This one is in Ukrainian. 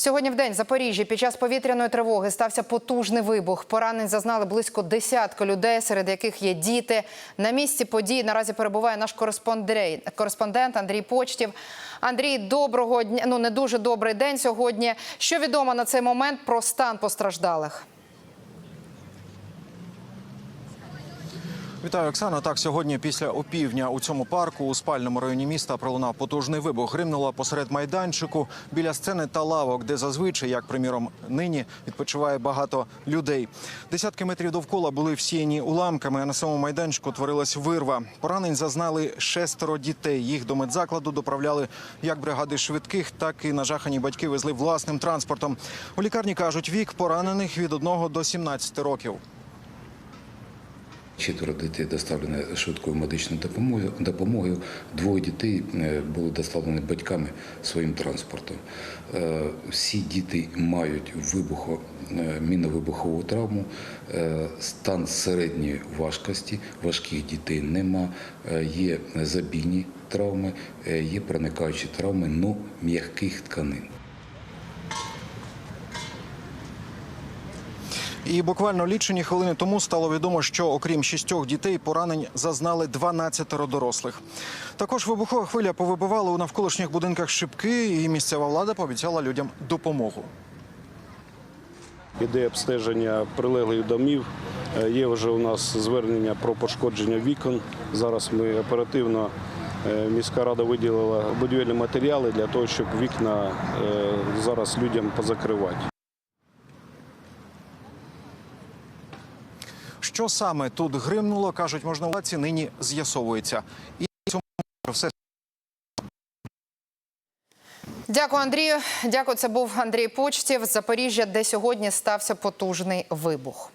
Сьогодні в день в Запоріжжі під час повітряної тривоги стався потужний вибух. Поранень зазнали близько десятка людей, серед яких є діти. На місці події наразі перебуває наш кореспондент Андрій Почтів. Андрій, доброго дня. Ну не дуже добрий день сьогодні. Що відомо на цей момент про стан постраждалих? Вітаю, Оксана. Так, сьогодні після опівдня у цьому парку у спальному районі міста пролунав потужний вибух. Гримнуло посеред майданчику біля сцени та лавок, де зазвичай, як приміром, нині відпочиває багато людей. Десятки метрів довкола були всіяні уламками. А на самому майданчику творилась вирва. Поранень зазнали шестеро дітей. Їх до медзакладу доправляли як бригади швидких, так і нажахані батьки везли власним транспортом. У лікарні кажуть, вік поранених від 1 до 17 років. Четверо дітей доставлені швидкою медичною допомогою. Двоє дітей е, були доставлені батьками своїм транспортом. Е, Всі діти мають вибухо, е, міновибухову травму, стан середньої важкості, важких дітей нема, є забійні травми, є проникаючі травми, но м'яких тканин. І буквально лічені хвилини тому стало відомо, що окрім шістьох дітей поранень зазнали 12 дорослих. Також вибухова хвиля повибивала у навколишніх будинках шибки, і місцева влада пообіцяла людям допомогу. Іде обстеження прилеглих домів. Е, Є вже у нас звернення про пошкодження вікон. Зараз ми оперативно е, міська рада виділила будівельні матеріали для того, щоб вікна е, зараз людям позакривати. Що саме тут гримнуло, кажуть можновладці, нині з'ясовується. І цьому все Дякую, Андрію. Дякую. Це був Андрій Почтів з Запоріжжя, де сьогодні стався потужний вибух.